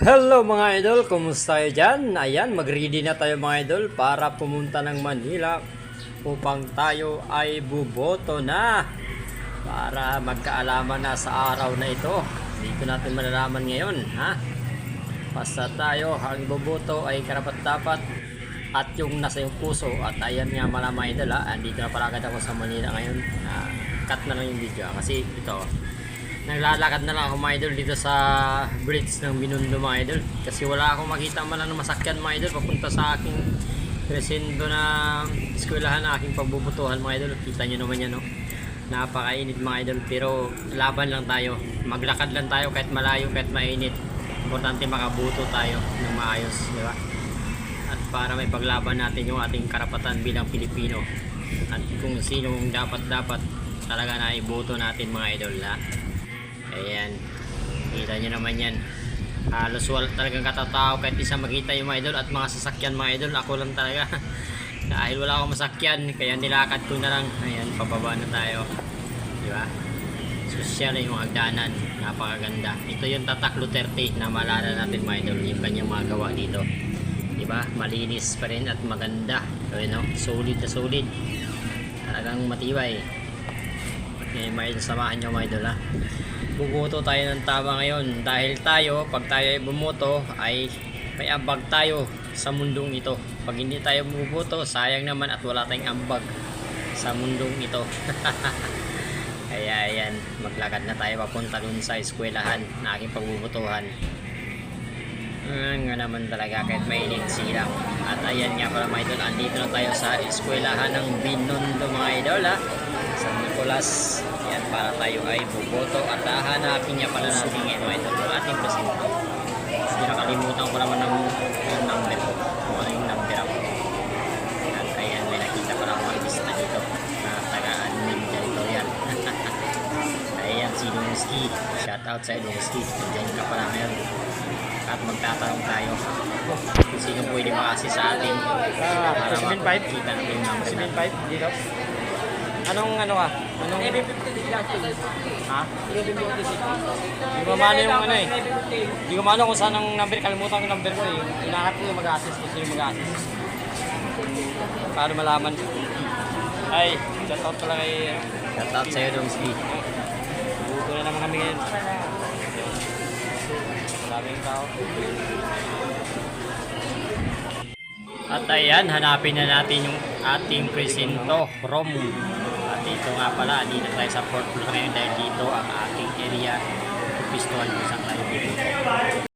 Hello mga idol, kumusta kayo dyan? Ayan, mag-ready na tayo mga idol para pumunta ng Manila upang tayo ay buboto na para magkaalaman na sa araw na ito. Dito natin malalaman ngayon, ha? Basta tayo, ang boboto ay karapat dapat at yung nasa yung puso at ayan nga mga mga idol ha, andito na pala agad ako sa Manila ngayon. Ah, cut na lang yung video kasi ito, naglalakad na lang ako mga idol dito sa bridge ng Binondo mga idol. Kasi wala akong makita man ng masakyan mga idol papunta sa aking crescendo na eskwelahan na aking pagbubutuhan mga idol. Kita nyo naman yan no? Napakainit mga idol. Pero laban lang tayo. Maglakad lang tayo kahit malayo kahit mainit. Importante makabuto tayo ng maayos di ba? At para may paglaban natin yung ating karapatan bilang Pilipino. At kung sinong dapat dapat talaga na iboto natin mga idol ha Ayan. Kita nyo naman yan. Halos wala talagang katatao kahit isa makita yung mga idol at mga sasakyan mga idol. Ako lang talaga. Dahil wala akong masakyan, kaya nilakad ko na lang. Ayan, pababa na tayo. Di ba? Sosyal yung hagdanan. Napakaganda. Ito yung Tatak Duterte na malala natin mga idol. Yung kanyang mga gawa dito. Di ba? Malinis pa rin at maganda. Yun, no? Solid na solid. Talagang matibay. Eh, may samahan nyo mga idol ha. Buboto tayo ng tama ngayon dahil tayo, pag tayo ay bumoto, ay may ambag tayo sa mundong ito. Pag hindi tayo buboto, sayang naman at wala tayong ambag sa mundong ito. Kaya ayan, maglakad na tayo papunta dun sa eskwelahan na aking pagbubutuhan. Nga naman talaga kahit mainit silang. At ayan nga pala mga idol, andito na tayo sa eskwelahan ng Binondo mga idol ha. Sa Nicolas. Yan para tayo ay buboto at hahanapin niya pala natin ngayon mga idol yung ating presinto. Hindi nakalimutan ko naman ng, yung number ko. Kung ano yung number ako. At ayan, may nakita pala akong artista dito na taga-admin territorial. ayan, si Lungski. Shout out sa Lungski. Diyan ka pala ngayon at magtatanong tayo kung sino pwede makasi sa atin Ah, para Simin 5? makita natin yung number natin. 5 dito. Anong ano ka? Anong Ha? Hindi ko maano yung ano eh. Hindi ko maano kung saan ang number. Kalimutan ko yung number ko eh. Hinahanap ko yung mag-assist sino yung mag-assist. Para malaman. Ay, shout out pala kay... Shout out sa'yo Lungski. Buto na naman kami ngayon. Maraming tao. At ayan, hanapin na natin yung ating presinto from dito nga pala, dito tayo sa fourth floor ngayon dahil dito ang aking area. Pistuan ko sa dito.